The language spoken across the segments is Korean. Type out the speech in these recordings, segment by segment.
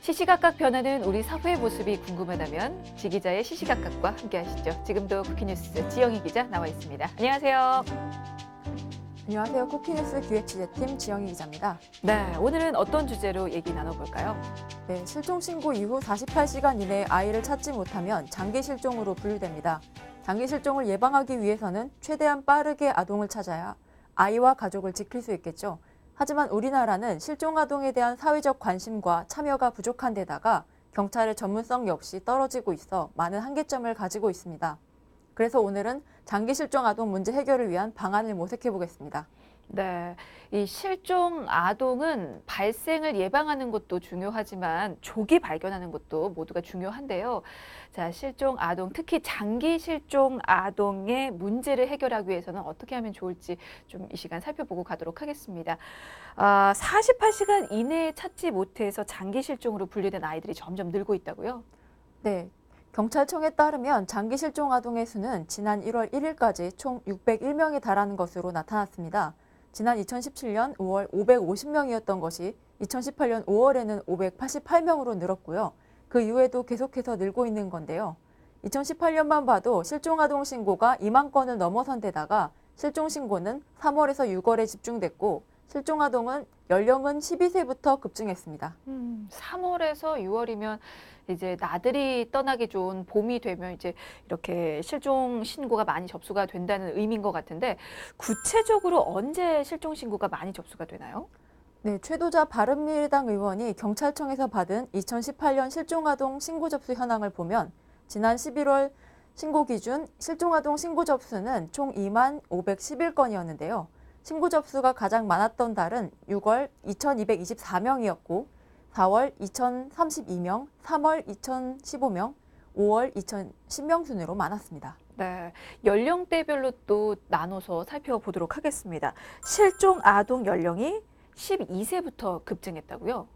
시시각각 변하는 우리 사회의 모습이 궁금하다면 지 기자의 시시각각과 함께하시죠. 지금도 쿠키뉴스 지영희 기자 나와 있습니다. 안녕하세요. 안녕하세요. 쿠키뉴스 기획취재팀 지영희 기자입니다. 네, 오늘은 어떤 주제로 얘기 나눠볼까요? 네, 실종 신고 이후 48시간 이내에 아이를 찾지 못하면 장기 실종으로 분류됩니다. 장기 실종을 예방하기 위해서는 최대한 빠르게 아동을 찾아야 아이와 가족을 지킬 수 있겠죠. 하지만 우리나라는 실종 아동에 대한 사회적 관심과 참여가 부족한 데다가 경찰의 전문성 역시 떨어지고 있어 많은 한계점을 가지고 있습니다. 그래서 오늘은 장기 실종 아동 문제 해결을 위한 방안을 모색해 보겠습니다. 네, 이 실종 아동은 발생을 예방하는 것도 중요하지만 조기 발견하는 것도 모두가 중요한데요. 자, 실종 아동, 특히 장기 실종 아동의 문제를 해결하기 위해서는 어떻게 하면 좋을지 좀 이 시간 살펴보고 가도록 하겠습니다. 아, 48시간 이내에 찾지 못해서 장기 실종으로 분류된 아이들이 점점 늘고 있다고요? 네. 경찰청에 따르면 장기 실종 아동의 수는 지난 1월 1일까지 총 601명에 달하는 것으로 나타났습니다. 지난 2017년 5월 550명이었던 것이 2018년 5월에는 588명으로 늘었고요. 그 이후에도 계속해서 늘고 있는 건데요. 2018년만 봐도 실종 아동 신고가 2만 건을 넘어선 데다가 실종 신고는 3월에서 6월에 집중됐고 실종 아동은 연령은 12세부터 급증했습니다. 음, 3월에서 6월이면 이제 나들이 떠나기 좋은 봄이 되면 이제 이렇게 실종 신고가 많이 접수가 된다는 의미인 것 같은데 구체적으로 언제 실종 신고가 많이 접수가 되나요? 네, 최도자 바른미래당 의원이 경찰청에서 받은 2018년 실종아동 신고 접수 현황을 보면 지난 11월 신고 기준 실종아동 신고 접수는 총 2만 511건이었는데요. 신고 접수가 가장 많았던 달은 6월 2224명이었고 4월 2032명, 3월 2015명, 5월 2010명 순으로 많았습니다. 네, 연령대별로 또 나눠서 살펴보도록 하겠습니다. 실종 아동 연령이 12세부터 급증했다고요?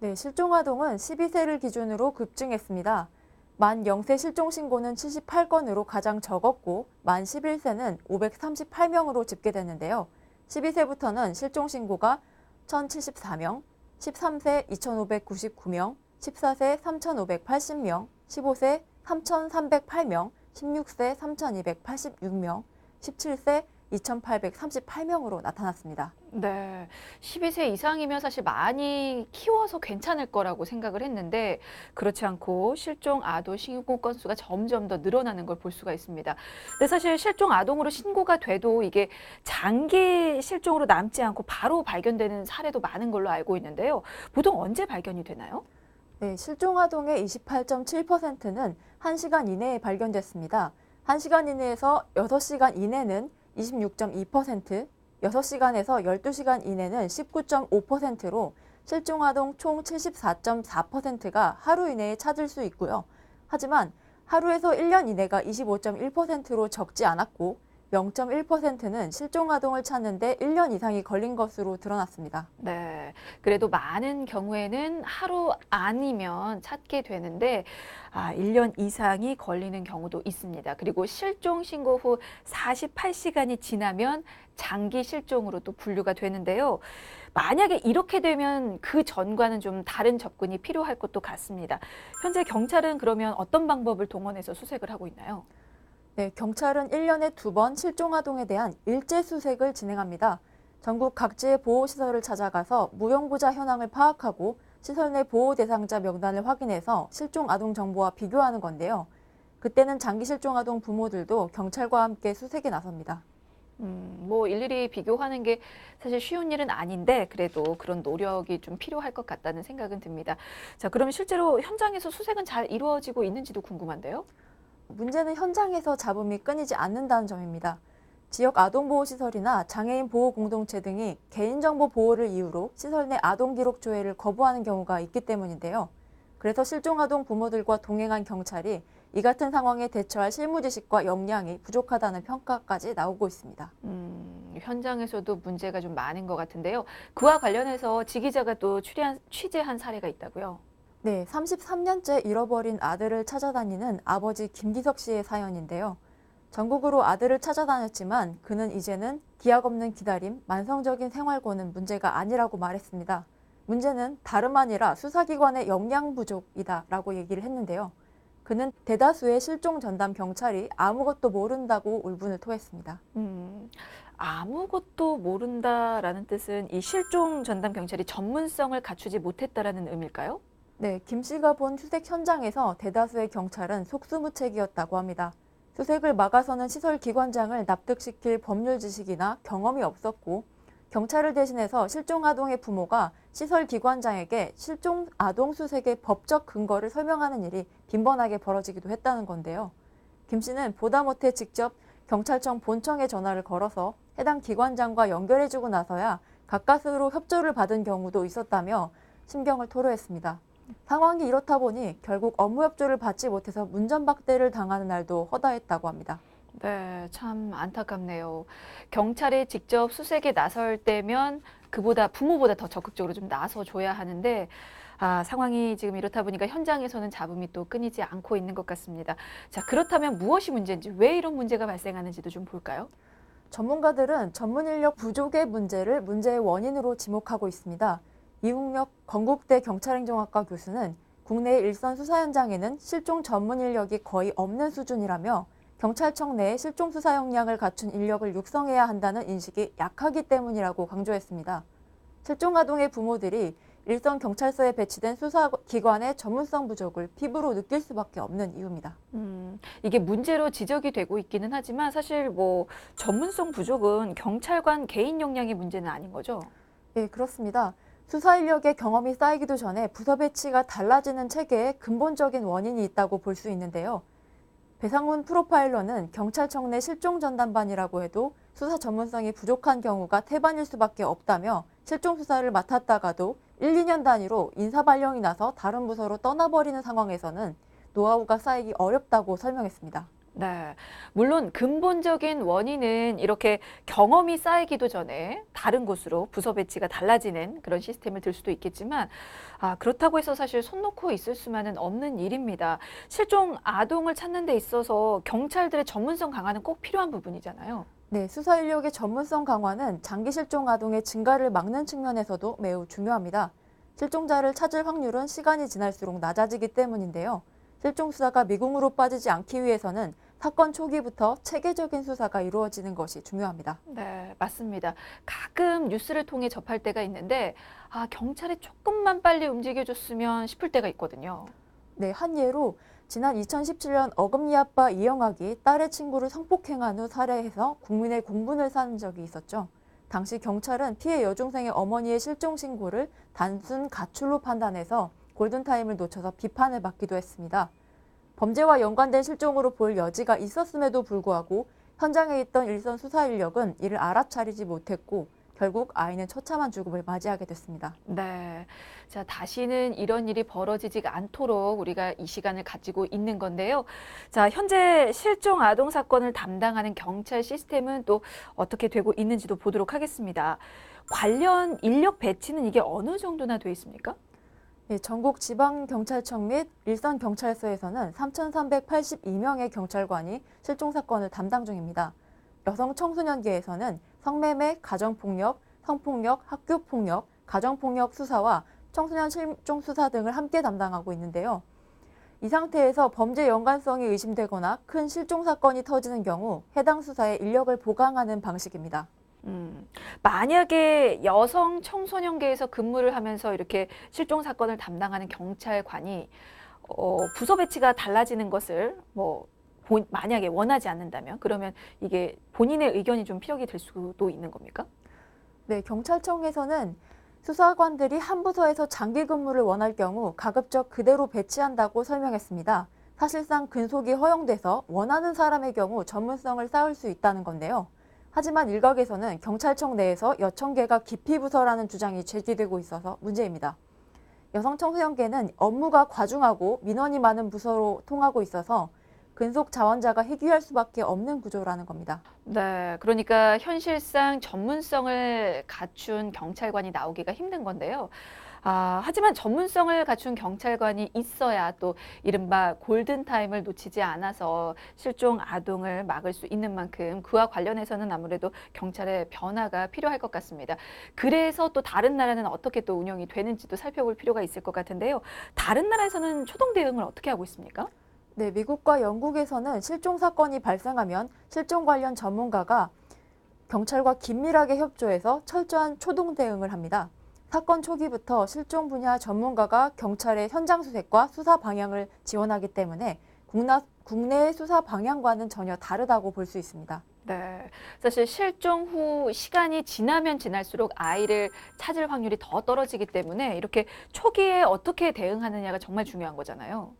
네, 실종 아동은 12세를 기준으로 급증했습니다. 만 0세 실종 신고는 78건으로 가장 적었고 만 11세는 538명으로 집계됐는데요. 12세부터는 실종 신고가 1074명, 13세 2599명, 14세 3580명, 15세 3308명, 16세 3286명, 17세 2838명으로 나타났습니다. 네. 12세 이상이면 사실 많이 키워서 괜찮을 거라고 생각을 했는데 그렇지 않고 실종 아동 신고 건수가 점점 더 늘어나는 걸 볼 수가 있습니다. 근데 사실 실종 아동으로 신고가 돼도 이게 장기 실종으로 남지 않고 바로 발견되는 사례도 많은 걸로 알고 있는데요. 보통 언제 발견이 되나요? 네, 실종 아동의 28.7%는 1시간 이내에 발견됐습니다. 1시간 이내에서 6시간 이내는 26.2%, 6시간에서 12시간 이내는 19.5%로 실종 아동 총 74.4%가 하루 이내에 찾을 수 있고요. 하지만 하루에서 1년 이내가 25.1%로 적지 않았고 0.1%는 실종 아동을 찾는데 1년 이상이 걸린 것으로 드러났습니다. 네. 그래도 많은 경우에는 하루 아니면 찾게 되는데, 아, 1년 이상이 걸리는 경우도 있습니다. 그리고 실종 신고 후 48시간이 지나면 장기 실종으로 또 분류가 되는데요. 만약에 이렇게 되면 그 전과는 좀 다른 접근이 필요할 것도 같습니다. 현재 경찰은 그러면 어떤 방법을 동원해서 수색을 하고 있나요? 네, 경찰은 1년에 두 번 실종 아동에 대한 일제 수색을 진행합니다. 전국 각지의 보호시설을 찾아가서 무용부자 현황을 파악하고 시설 내 보호 대상자 명단을 확인해서 실종 아동 정보와 비교하는 건데요. 그때는 장기 실종 아동 부모들도 경찰과 함께 수색에 나섭니다. 음, 뭐 일일이 비교하는 게 사실 쉬운 일은 아닌데 그래도 그런 노력이 좀 필요할 것 같다는 생각은 듭니다. 자, 그럼 실제로 현장에서 수색은 잘 이루어지고 있는지도 궁금한데요. 문제는 현장에서 잡음이 끊이지 않는다는 점입니다. 지역 아동보호시설이나 장애인 보호 공동체 등이 개인정보 보호를 이유로 시설 내 아동 기록 조회를 거부하는 경우가 있기 때문인데요. 그래서 실종 아동 부모들과 동행한 경찰이 이 같은 상황에 대처할 실무 지식과 역량이 부족하다는 평가까지 나오고 있습니다. 음, 현장에서도 문제가 좀 많은 것 같은데요. 그와 관련해서 지 기자가 또 취재한, 취재한 사례가 있다고요. 네, 33년째 잃어버린 아들을 찾아다니는 아버지 김기석 씨의 사연인데요. 전국으로 아들을 찾아다녔지만 그는 이제는 기약 없는 기다림, 만성적인 생활고는 문제가 아니라고 말했습니다. 문제는 다름 아니라 수사기관의 역량 부족이다라고 얘기를 했는데요. 그는 대다수의 실종 전담 경찰이 아무것도 모른다고 울분을 토했습니다. 음, 아무것도 모른다라는 뜻은 이 실종 전담 경찰이 전문성을 갖추지 못했다라는 의미일까요? 네, 김 씨가 본 수색 현장에서 대다수의 경찰은 속수무책이었다고 합니다. 수색을 막아서는 시설 기관장을 납득시킬 법률 지식이나 경험이 없었고 경찰을 대신해서 실종 아동의 부모가 시설 기관장에게 실종 아동 수색의 법적 근거를 설명하는 일이 빈번하게 벌어지기도 했다는 건데요. 김 씨는 보다 못해 직접 경찰청 본청에 전화를 걸어서 해당 기관장과 연결해주고 나서야 가까스로 협조를 받은 경우도 있었다며 심경을 토로했습니다. 상황이 이렇다 보니 결국 업무 협조를 받지 못해서 문전박대를 당하는 날도 허다했다고 합니다. 네, 참 안타깝네요. 경찰이 직접 수색에 나설 때면 그보다 부모보다 더 적극적으로 좀 나서 줘야 하는데 아, 상황이 지금 이렇다 보니까 현장에서는 잡음이 또 끊이지 않고 있는 것 같습니다. 자, 그렇다면 무엇이 문제인지 왜 이런 문제가 발생하는지도 좀 볼까요? 전문가들은 전문 인력 부족의 문제를 문제의 원인으로 지목하고 있습니다. 이웅혁 건국대 경찰행정학과 교수는 국내 일선 수사 현장에는 실종 전문 인력이 거의 없는 수준이라며 경찰청 내에 실종 수사 역량을 갖춘 인력을 육성해야 한다는 인식이 약하기 때문이라고 강조했습니다. 실종 아동의 부모들이 일선 경찰서에 배치된 수사기관의 전문성 부족을 피부로 느낄 수밖에 없는 이유입니다. 음, 이게 문제로 지적이 되고 있기는 하지만 사실 뭐 전문성 부족은 경찰관 개인 역량의 문제는 아닌 거죠. 예, 그렇습니다. 수사 인력의 경험이 쌓이기도 전에 부서 배치가 달라지는 체계에 근본적인 원인이 있다고 볼 수 있는데요. 배상훈 프로파일러는 경찰청 내 실종 전담반이라고 해도 수사 전문성이 부족한 경우가 태반일 수밖에 없다며 실종 수사를 맡았다가도 1, 2년 단위로 인사 발령이 나서 다른 부서로 떠나버리는 상황에서는 노하우가 쌓이기 어렵다고 설명했습니다. 네. 물론 근본적인 원인은 이렇게 경험이 쌓이기도 전에 다른 곳으로 부서 배치가 달라지는 그런 시스템을 들 수도 있겠지만 아, 그렇다고 해서 사실 손 놓고 있을 수만은 없는 일입니다. 실종 아동을 찾는 데 있어서 경찰들의 전문성 강화는 꼭 필요한 부분이잖아요. 네, 수사 인력의 전문성 강화는 장기 실종 아동의 증가를 막는 측면에서도 매우 중요합니다. 실종자를 찾을 확률은 시간이 지날수록 낮아지기 때문인데요. 실종 수사가 미궁으로 빠지지 않기 위해서는 사건 초기부터 체계적인 수사가 이루어지는 것이 중요합니다. 네, 맞습니다. 가끔 뉴스를 통해 접할 때가 있는데 아, 경찰이 조금만 빨리 움직여줬으면 싶을 때가 있거든요. 네, 한 예로 지난 2017년 어금니 아빠 이영학이 딸의 친구를 성폭행한 후 살해해서 국민의 공분을 사는 적이 있었죠. 당시 경찰은 피해 여중생의 어머니의 실종 신고를 단순 가출로 판단해서 골든타임을 놓쳐서 비판을 받기도 했습니다. 범죄와 연관된 실종으로 볼 여지가 있었음에도 불구하고 현장에 있던 일선 수사 인력은 이를 알아차리지 못했고 결국 아이는 처참한 죽음을 맞이하게 됐습니다. 네. 자, 다시는 이런 일이 벌어지지 않도록 우리가 이 시간을 가지고 있는 건데요. 자, 현재 실종 아동 사건을 담당하는 경찰 시스템은 또 어떻게 되고 있는지도 보도록 하겠습니다. 관련 인력 배치는 이게 어느 정도나 돼 있습니까? 예, 전국 지방경찰청 및 일선경찰서에서는 3,382명의 경찰관이 실종 사건을 담당 중입니다. 여성 청소년계에서는 성매매, 가정폭력, 성폭력, 학교폭력, 가정폭력 수사와 청소년 실종 수사 등을 함께 담당하고 있는데요. 이 상태에서 범죄 연관성이 의심되거나 큰 실종 사건이 터지는 경우 해당 수사에 인력을 보강하는 방식입니다. 음, 만약에 여성 청소년계에서 근무를 하면서 이렇게 실종 사건을 담당하는 경찰관이 어, 부서 배치가 달라지는 것을 뭐 본- 만약에 원하지 않는다면 그러면 이게 본인의 의견이 좀 피력이 될 수도 있는 겁니까? 네, 경찰청에서는 수사관들이 한 부서에서 장기 근무를 원할 경우 가급적 그대로 배치한다고 설명했습니다. 사실상 근속이 허용돼서 원하는 사람의 경우 전문성을 쌓을 수 있다는 건데요. 하지만 일각에서는 경찰청 내에서 여청계가 기피 부서라는 주장이 제기되고 있어서 문제입니다. 여성 청소년계는 업무가 과중하고 민원이 많은 부서로 통하고 있어서 근속 자원자가 희귀할 수밖에 없는 구조라는 겁니다. 네, 그러니까 현실상 전문성을 갖춘 경찰관이 나오기가 힘든 건데요. 아, 하지만 전문성을 갖춘 경찰관이 있어야 또 이른바 골든타임을 놓치지 않아서 실종 아동을 막을 수 있는 만큼 그와 관련해서는 아무래도 경찰의 변화가 필요할 것 같습니다. 그래서 또 다른 나라는 어떻게 또 운영이 되는지도 살펴볼 필요가 있을 것 같은데요. 다른 나라에서는 초동 대응을 어떻게 하고 있습니까? 네, 미국과 영국에서는 실종 사건이 발생하면 실종 관련 전문가가 경찰과 긴밀하게 협조해서 철저한 초동 대응을 합니다. 사건 초기부터 실종 분야 전문가가 경찰의 현장 수색과 수사 방향을 지원하기 때문에 국나, 국내의 수사 방향과는 전혀 다르다고 볼 수 있습니다. 네. 사실 실종 후 시간이 지나면 지날수록 아이를 찾을 확률이 더 떨어지기 때문에 이렇게 초기에 어떻게 대응하느냐가 정말 중요한 거잖아요.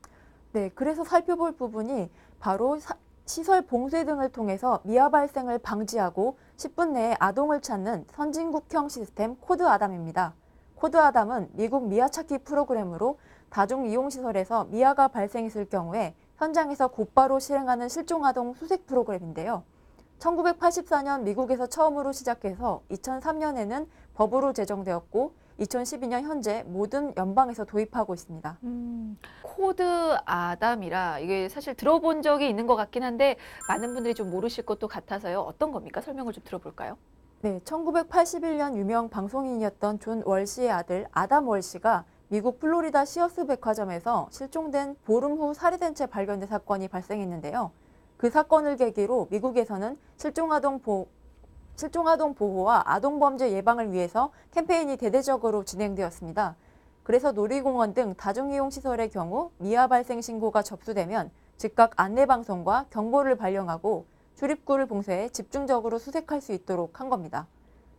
네, 그래서 살펴볼 부분이 바로 사- 시설 봉쇄 등을 통해서 미아 발생을 방지하고 10분 내에 아동을 찾는 선진국형 시스템 코드 아담입니다. 코드 아담은 미국 미아 찾기 프로그램으로 다중 이용 시설에서 미아가 발생했을 경우에 현장에서 곧바로 실행하는 실종 아동 수색 프로그램인데요. 1984년 미국에서 처음으로 시작해서 2003년에는 법으로 제정되었고 2012년 현재 모든 연방에서 도입하고 있습니다. 음, 코드 아담이라 이게 사실 들어본 적이 있는 것 같긴 한데 많은 분들이 좀 모르실 것도 같아서요. 어떤 겁니까? 설명을 좀 들어볼까요? 네, 1981년 유명 방송인이었던 존 월시의 아들 아담 월시가 미국 플로리다 시어스 백화점에서 실종된 보름 후 살해된 채 발견된 사건이 발생했는데요. 그 사건을 계기로 미국에서는 실종아동 보 실종아동 보호와 아동범죄 예방을 위해서 캠페인이 대대적으로 진행되었습니다. 그래서 놀이공원 등 다중이용 시설의 경우 미아 발생 신고가 접수되면 즉각 안내 방송과 경보를 발령하고 출입구를 봉쇄해 집중적으로 수색할 수 있도록 한 겁니다.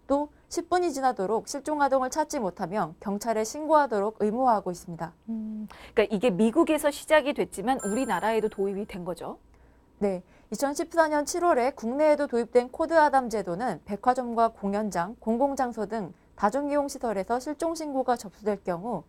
또 10분이 지나도록 실종 아동을 찾지 못하면 경찰에 신고하도록 의무화하고 있습니다. 음, 그러니까 이게 미국에서 시작이 됐지만 우리나라에도 도입이 된 거죠. 네, 2014년 7월에 국내에도 도입된 코드 아담 제도는 백화점과 공연장, 공공장소 등 다중이용 시설에서 실종 신고가 접수될 경우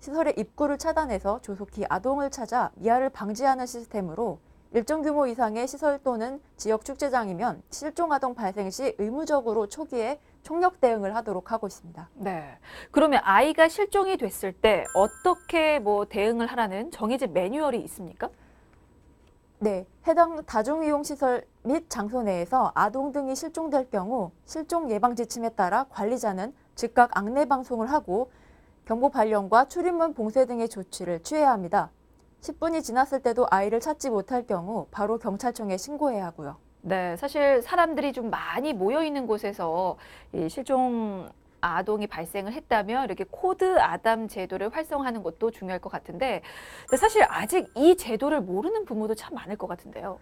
시설의 입구를 차단해서 조속히 아동을 찾아 미아를 방지하는 시스템으로 일정 규모 이상의 시설 또는 지역 축제장이면 실종 아동 발생 시 의무적으로 초기에 총력 대응을 하도록 하고 있습니다. 네. 그러면 아이가 실종이 됐을 때 어떻게 뭐 대응을 하라는 정해진 매뉴얼이 있습니까? 네, 해당 다중이용 시설 및 장소 내에서 아동 등이 실종될 경우 실종 예방 지침에 따라 관리자는 즉각 안내 방송을 하고 경보 발령과 출입문 봉쇄 등의 조치를 취해야 합니다. 10분이 지났을 때도 아이를 찾지 못할 경우 바로 경찰청에 신고해야 하고요. 네, 사실 사람들이 좀 많이 모여 있는 곳에서 이 실종 아동이 발생을 했다면 이렇게 코드 아담 제도를 활성화하는 것도 중요할 것 같은데 사실 아직 이 제도를 모르는 부모도 참 많을 것 같은데요.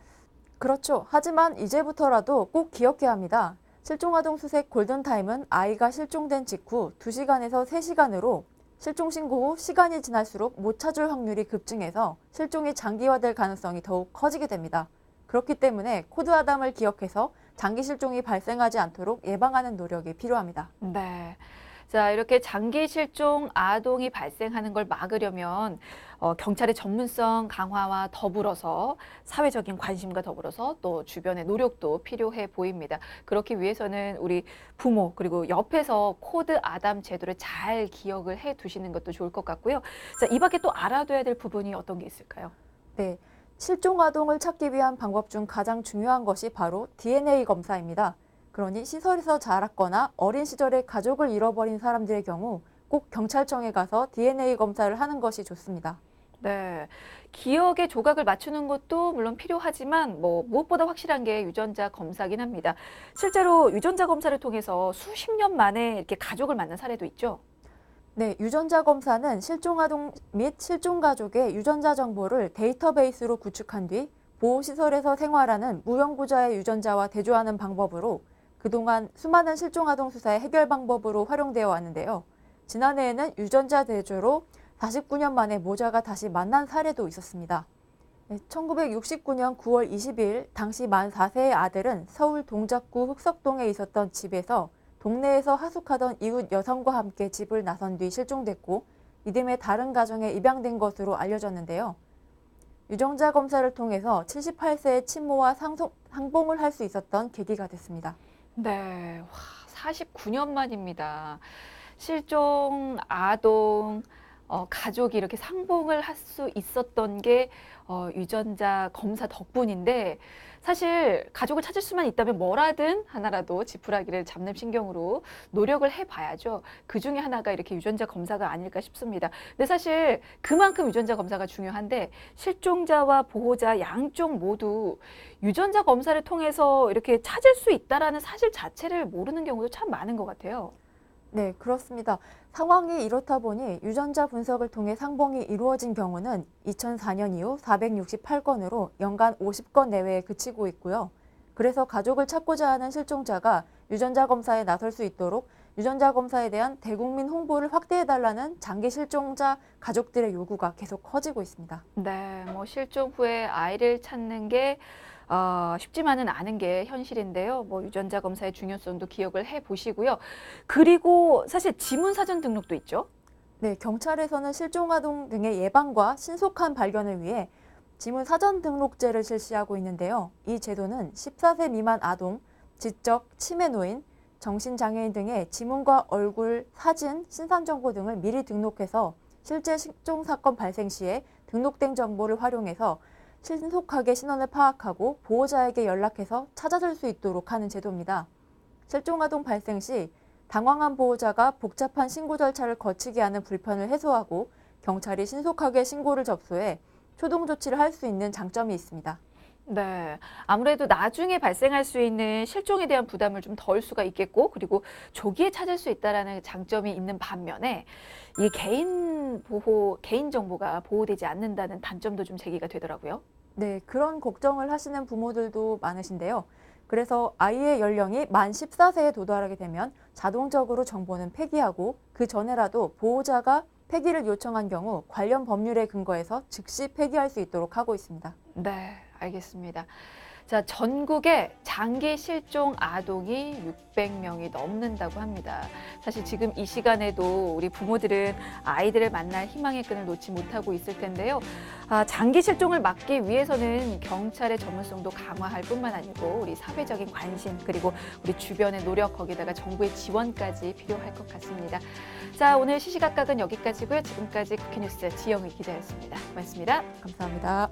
그렇죠. 하지만 이제부터라도 꼭 기억해야 합니다. 실종아동 수색 골든타임은 아이가 실종된 직후 2시간에서 3시간으로 실종 신고 후 시간이 지날수록 못 찾을 확률이 급증해서 실종이 장기화될 가능성이 더욱 커지게 됩니다. 그렇기 때문에 코드 아담을 기억해서 장기 실종이 발생하지 않도록 예방하는 노력이 필요합니다. 네. 자, 이렇게 장기 실종 아동이 발생하는 걸 막으려면 어, 경찰의 전문성 강화와 더불어서 사회적인 관심과 더불어서 또 주변의 노력도 필요해 보입니다. 그렇기 위해서는 우리 부모 그리고 옆에서 코드 아담 제도를 잘 기억을 해 두시는 것도 좋을 것 같고요. 자, 이 밖에 또 알아둬야 될 부분이 어떤 게 있을까요? 네. 실종 아동을 찾기 위한 방법 중 가장 중요한 것이 바로 DNA 검사입니다. 그러니 시설에서 자랐거나 어린 시절에 가족을 잃어버린 사람들의 경우 꼭 경찰청에 가서 DNA 검사를 하는 것이 좋습니다. 네. 기억의 조각을 맞추는 것도 물론 필요하지만 뭐 무엇보다 확실한 게 유전자 검사긴 합니다. 실제로 유전자 검사를 통해서 수십 년 만에 이렇게 가족을 만난 사례도 있죠. 네, 유전자 검사는 실종 아동 및 실종 가족의 유전자 정보를 데이터베이스로 구축한 뒤 보호시설에서 생활하는 무연고자의 유전자와 대조하는 방법으로 그동안 수많은 실종 아동 수사의 해결 방법으로 활용되어 왔는데요. 지난해에는 유전자 대조로 49년 만에 모자가 다시 만난 사례도 있었습니다. 1969년 9월 22일 당시 만 4세의 아들은 서울 동작구 흑석동에 있었던 집에서 동네에서 하숙하던 이웃 여성과 함께 집을 나선 뒤 실종됐고 이듬해 다른 가정에 입양된 것으로 알려졌는데요. 유전자 검사를 통해서 78세의 친모와 상속, 상봉을 할 수 있었던 계기가 됐습니다. 네. 와, 49년 만입니다. 실종 아동 어, 가족이 이렇게 상봉을 할 수 있었던 게 어, 유전자 검사 덕분인데 사실 가족을 찾을 수만 있다면 뭐라든 하나라도 지푸라기를 잡는 신경으로 노력을 해봐야죠. 그 중에 하나가 이렇게 유전자 검사가 아닐까 싶습니다. 근데 사실 그만큼 유전자 검사가 중요한데 실종자와 보호자 양쪽 모두 유전자 검사를 통해서 이렇게 찾을 수 있다라는 사실 자체를 모르는 경우도 참 많은 것 같아요. 네, 그렇습니다. 상황이 이렇다 보니 유전자 분석을 통해 상봉이 이루어진 경우는 2004년 이후 468건으로 연간 50건 내외에 그치고 있고요. 그래서 가족을 찾고자 하는 실종자가 유전자 검사에 나설 수 있도록 유전자 검사에 대한 대국민 홍보를 확대해달라는 장기 실종자 가족들의 요구가 계속 커지고 있습니다. 네, 뭐 실종 후에 아이를 찾는 게 어, 쉽지만은 않은 게 현실인데요. 뭐 유전자 검사의 중요성도 기억을 해 보시고요. 그리고 사실 지문 사전 등록도 있죠. 네, 경찰에서는 실종 아동 등의 예방과 신속한 발견을 위해 지문 사전 등록제를 실시하고 있는데요. 이 제도는 14세 미만 아동, 지적, 치매 노인, 정신 장애인 등의 지문과 얼굴, 사진, 신상 정보 등을 미리 등록해서 실제 실종 사건 발생 시에 등록된 정보를 활용해서 신속하게 신원을 파악하고 보호자에게 연락해서 찾아줄 수 있도록 하는 제도입니다. 실종아동 발생 시 당황한 보호자가 복잡한 신고 절차를 거치게 하는 불편을 해소하고 경찰이 신속하게 신고를 접수해 초동 조치를 할 수 있는 장점이 있습니다. 네. 아무래도 나중에 발생할 수 있는 실종에 대한 부담을 좀 덜 수가 있겠고, 그리고 조기에 찾을 수 있다라는 장점이 있는 반면에 이 개인 보호, 개인 정보가 보호되지 않는다는 단점도 좀 제기가 되더라고요. 네, 그런 걱정을 하시는 부모들도 많으신데요. 그래서 아이의 연령이 만 14세에 도달하게 되면 자동적으로 정보는 폐기하고 그 전에라도 보호자가 폐기를 요청한 경우 관련 법률에 근거해서 즉시 폐기할 수 있도록 하고 있습니다. 네, 알겠습니다. 자, 전국에 장기 실종 아동이 600명이 넘는다고 합니다. 사실 지금 이 시간에도 우리 부모들은 아이들을 만날 희망의 끈을 놓지 못하고 있을 텐데요. 아, 장기 실종을 막기 위해서는 경찰의 전문성도 강화할 뿐만 아니고 우리 사회적인 관심 그리고 우리 주변의 노력 거기다가 정부의 지원까지 필요할 것 같습니다. 자, 오늘 시시각각은 여기까지고요. 지금까지 쿠키뉴스 지영의 기자였습니다. 고맙습니다. 감사합니다.